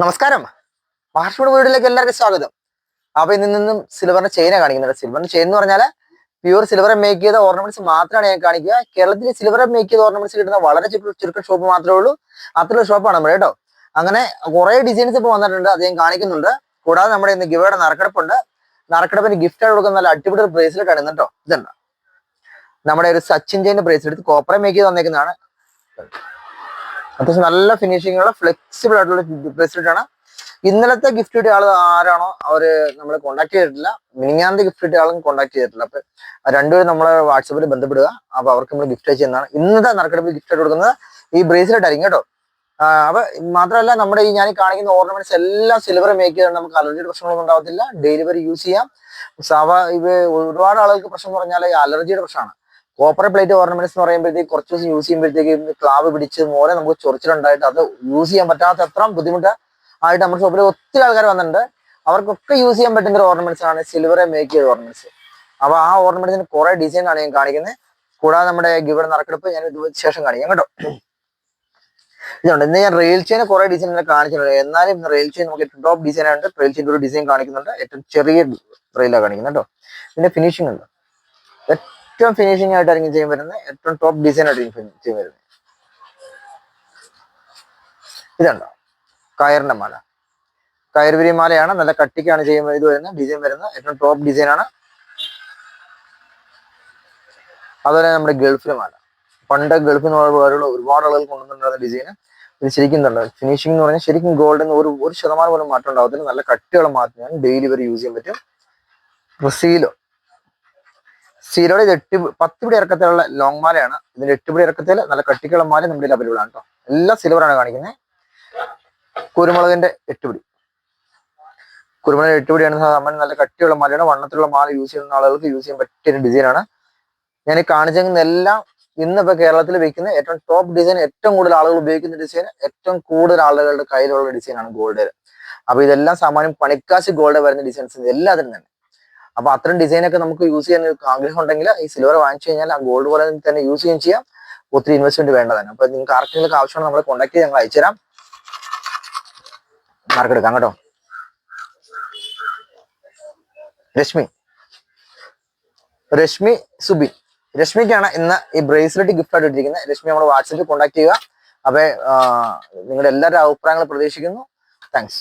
നമസ്കാരം. മഹർഷിയുടെ വീട്ടിലേക്ക് എല്ലാവർക്കും സ്വാഗതം. അപ്പൊ ഇന്ന് നിന്നും സിൽവറിന്റെ ചെയിനെ കാണിക്കുന്നുണ്ട് സിൽവറിന്റെ ചെയിൻ എന്ന് പറഞ്ഞാൽ പ്യൂർ സിൽവർ മേക്ക് ചെയ്ത ഓർണമെന്റ്സ് മാത്രമാണ് ഞാൻ കാണിക്കുക. കേരളത്തിൽ സിൽവർ മേക്ക് ചെയ്ത ഓർണമെന്റ്സ് കിട്ടുന്ന വളരെ ചുരുക്കം ഷോപ്പ് മാത്രമേ ഉള്ളൂ. അത്രയുള്ള ഷോപ്പാണ് നമ്മുടെ കേട്ടോ. അങ്ങനെ കുറെ ഡിസൈൻസ് ഇപ്പോൾ വന്നിട്ടുണ്ട്. അത് ഞാൻ കാണിക്കുന്നുണ്ട്. കൂടാതെ നമ്മുടെ ഇന്ന് ഗിവയുടെ നറുക്കെടുപ്പുണ്ട്. നറുക്കെടുപ്പിന് ഗിഫ്റ്റ് കൊടുക്കുന്ന നല്ല അടിപൊളി ബ്രേസ്ലെറ്റ് ആണ് കേട്ടോ. ഇതുണ്ട് നമ്മുടെ ഒരു സച്ചിൻ ജയിന്റെ ബ്രേസ്ലെറ്റ് കോപ്പറെ മേക്ക് ചെയ്ത് വന്നേക്കുന്നതാണ് അത്യാവശ്യം നല്ല ഫിനിഷിംഗ് ഉള്ള ഫ്ലെക്സിബിൾ ആയിട്ടുള്ള ബ്രേസ്ലെറ്റ് ആണ്. ഇന്നലത്തെ ഗിഫ്റ്റ് കിട്ടിയ ആൾ ആരാണോ അവർ നമ്മളെ കോൺടാക്ട് ചെയ്തിട്ടില്ല. മിനിഞ്ഞാന്റെ ഗിഫ്റ്റ് കിട്ടിയ ആളും കോൺടാക്ട് ചെയ്തിട്ടില്ല. അപ്പൊ രണ്ടുപേരും നമ്മളെ വാട്സപ്പിൽ ബന്ധപ്പെടുക. അപ്പൊ അവർക്ക് നമ്മൾ ഗിഫ്റ്റ് അയച്ചു തന്നാണ്. ഇന്നത്തെ നറുക്കെടുപ്പിൽ ഗിഫ്റ്റ് ആയിട്ട് കൊടുക്കുന്നത് ഈ ബ്രേസ്ലെറ്റ് ആയിരിക്കും കേട്ടോ. അപ്പൊ മാത്രമല്ല നമ്മുടെ ഈ ഞാൻ കാണിക്കുന്ന ഓർണമെന്റ്സ് എല്ലാം സിൽവർ മേക്ക് ചെയ്താൽ നമുക്ക് അലർജിയുടെ പ്രശ്നങ്ങളൊന്നും ഉണ്ടാവത്തില്ല. ഡെലിവറി യൂസ് ചെയ്യാം. സാവ ഇവ ഒരുപാട് ആളുകൾക്ക് പ്രശ്നം പറഞ്ഞാൽ അലർജിയുടെ പ്രശ്നമാണ്. കോപ്പർ പ്ലേറ്റ് ഓർണമെന്റ്സ് എന്ന് പറയുമ്പോഴത്തേക്ക് കുറച്ച് ദിവസം യൂസ് ചെയ്യുമ്പോഴത്തേക്ക് ക്ലാവ് പിടിച്ച് മോലെ നമുക്ക് ചൊറിച്ചിലുണ്ടായിട്ട് അത് യൂസ് ചെയ്യാൻ പറ്റാത്ത അത്ര ബുദ്ധിമുട്ട് ആയിട്ട് നമ്മുടെ ഷോപ്പിൽ ഒത്തിരി ആൾക്കാർ വന്നിട്ടുണ്ട്. അവർക്കൊക്കെ യൂസ് ചെയ്യാൻ പറ്റുന്ന ഒരു ഓർണമെന്റ്സ് ആണ് സിൽവറെ മേക്ക് ചെയ്ത ഓർണമെന്റ്സ് അപ്പൊ ആ ഓർണമെന്റ്സിന് കുറെ ഡിസൈൻ ആണ് ഞാൻ കാണിക്കുന്നത് കൂടാതെ നമ്മുടെ ഗിവർ നറുക്കെടുപ്പ് ഞാൻ ശേഷം കാണിക്കാം കേട്ടോ. ഇതുണ്ട്. ഇന്ന് ഞാൻ റെയിൽ ചെയിൻ കുറെ ഡിസൈൻ കാണിച്ചിട്ടുണ്ട്. എന്നാലും ഇന്ന് റെയിൽ ചെയിൻ നമുക്ക് ഏറ്റവും ടോപ്പ് ഡിസൈൻ ആണ് റെയിൽ ചെയിൻ ഒരു ഡിസൈൻ കാണിക്കുന്നുണ്ട്. ഏറ്റവും ചെറിയ റെയിലാണ് കാണിക്കുന്നത് കേട്ടോ. ഇതിന്റെ ഫിനിഷിംഗ് ഉണ്ട്. ഏറ്റവും ഫിനിഷിംഗ് ആയിട്ടായിരിക്കും ചെയ്യാൻ വരുന്നത് ഏറ്റവും ടോപ്പ് ഡിസൈൻ ആയിട്ടായിരിക്കും ചെയ്യാൻ വരുന്നത് ഇതുണ്ടോ? കയറിന്റെ മാല. കയർവിരി മാലയാണ് നല്ല കട്ടിക്കാണ് ചെയ്യുമ്പോൾ ഇത് വരുന്നത്. ഡിസൈൻ വരുന്നത് ഏറ്റവും ടോപ്പ് ഡിസൈൻ ആണ്. അതുപോലെ നമ്മുടെ ഗൾഫിലെ മാല. പണ്ട് നിന്ന് പോലുള്ള ഒരുപാട് ആളുകൾ കൊണ്ടുവന്നിട്ടുണ്ടായിരുന്ന ഡിസൈന് ശരിക്കും ഫിനിഷിംഗ് എന്ന് പറഞ്ഞാൽ ശരിക്കും ഗോൾഡൻ ഒരു ഒരു ശതമാനം പോലും മാറ്റം ഉണ്ടാവത്തില്ല. നല്ല കട്ടിയുള്ള മാത്രമേ ഡെയിലി വരെ യൂസ് ചെയ്യാൻ പറ്റും. സീലോ സീലോയുടെ ഇത് എട്ട് പത്ത് പിടി ഇറക്കത്തിലുള്ള ലോങ് മാലയാണ്. ഇതിന്റെ എട്ട് പിടി ഇറക്കത്തിൽ നല്ല കട്ടിക്കുള്ള മാല നമ്മുടെ അവൈലബിൾ ആണ് കേട്ടോ എല്ലാം സിൽവർ ആണ് കാണിക്കുന്നത് കുരുമുളകിന്റെ എട്ട് പിടി കുരുമുളക് എട്ട് പിടിയാണ് സാധാരണ നല്ല കട്ടിയുള്ള മാലയാണ്. വണ്ണത്തിലുള്ള മാല യൂസ് ചെയ്യുന്ന ആളുകൾക്ക് യൂസ് ചെയ്യാൻ പറ്റിയ ഡിസൈനാണ് ഞാൻ കാണിച്ചിരിക്കുന്ന എല്ലാം ഇന്നിപ്പോ കേരളത്തിൽ വെക്കുന്ന ഏറ്റവും ടോപ്പ് ഡിസൈൻ ഏറ്റവും കൂടുതൽ ആളുകൾ ഉപയോഗിക്കുന്ന ഡിസൈൻ ഏറ്റവും കൂടുതൽ ആളുകളുടെ കയ്യിലുള്ള ഡിസൈനാണ് ഗോൾഡ് അപ്പൊ ഇതെല്ലാം സാമാന്യം പണിക്കാശ് ഗോൾഡ് വരുന്ന ഡിസൈൻസ് എല്ലാത്തിനും തന്നെ. അപ്പൊ അത്തരം ഡിസൈൻ ഒക്കെ നമുക്ക് യൂസ് ചെയ്യാൻ ആഗ്രഹം ഉണ്ടെങ്കിൽ ഈ സിൽവർ വാങ്ങിച്ചു കഴിഞ്ഞാൽ ആ ഗോൾഡ് പോലെ തന്നെ യൂസ് ചെയ്യുകയും ചെയ്യാം. ഒത്തിരി ഇൻവെസ്റ്റ്മെന്റ് വേണ്ടതാണ്. അപ്പൊ നിങ്ങൾക്ക് ആർക്കെങ്കിലും ആവശ്യമാണ് നമ്മളെ കോൺടാക്ട് ചെയ്ത് ഞങ്ങൾ അയച്ചുതരാം മാർക്കെടുക്കാം കേട്ടോ. രശ്മി. രശ്മി സുബി. രശ്മിക്കാണ് ഇന്ന് ഈ ബ്രേസ്ലെറ്റ് ഗിഫ്റ്റ് ആയിട്ട് ഇട്ടിരിക്കുന്നത്. രശ്മി നമ്മൾ വാട്സപ്പിൽ കോൺടാക്ട് ചെയ്യുക. അപ്പൊ നിങ്ങളുടെ എല്ലാവരുടെ അഭിപ്രായങ്ങൾ പ്രതീക്ഷിക്കുന്നു. താങ്ക്സ്